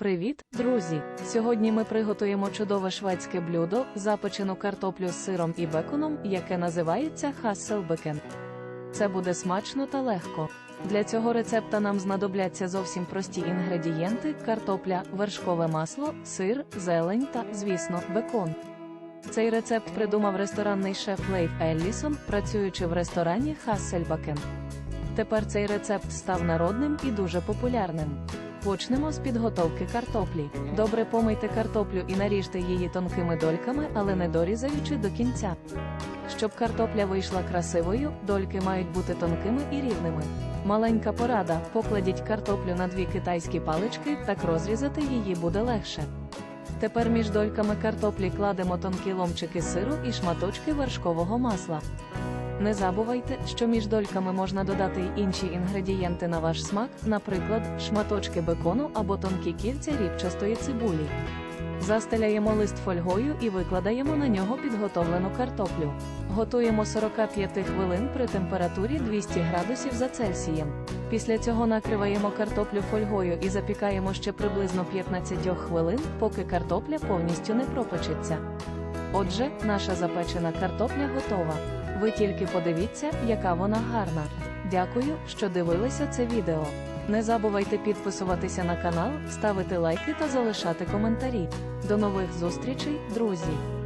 Привіт, друзі! Сьогодні ми приготуємо чудове шведське блюдо, запечену картоплю з сиром і беконом, яке називається хасселбекен. Це буде смачно та легко. Для цього рецепта нам знадобляться зовсім прості інгредієнти: картопля, вершкове масло, сир, зелень та, звісно, бекон. Цей рецепт придумав ресторанний шеф Лейф Еллісон, працюючи в ресторані Хассельбакен. Тепер цей рецепт став народним і дуже популярним. Почнемо з підготовки картоплі. Добре помийте картоплю і наріжте її тонкими дольками, але не дорізаючи до кінця. Щоб картопля вийшла красивою, дольки мають бути тонкими і рівними. Маленька порада: покладіть картоплю на дві китайські палички, так розрізати її буде легше. Тепер між дольками картоплі кладемо тонкі ломчики сиру і шматочки вершкового масла. Не забувайте, що між дольками можна додати й інші інгредієнти на ваш смак, наприклад, шматочки бекону або тонкі кільця рібчастої цибулі. Застеляємо лист фольгою і викладаємо на нього підготовлену картоплю. Готуємо 45 хвилин при температурі 200 градусів за Цельсієм. Після цього накриваємо картоплю фольгою і запікаємо ще приблизно 15 хвилин, поки картопля повністю не пропечеться. Отже, наша запечена картопля готова. Ви тільки подивіться, яка вона гарна. Дякую, що дивилися це відео. Не забувайте підписуватися на канал, ставити лайки та залишати коментарі. До нових зустрічей, друзі!